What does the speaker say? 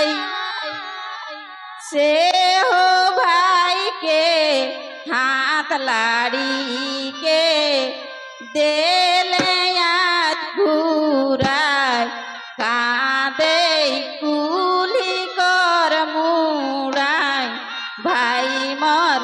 ভাই সে হো ভাইকে হাত লাড়িকে দেলে ঘুরায় কাঁদে কুলি কর ভাই মর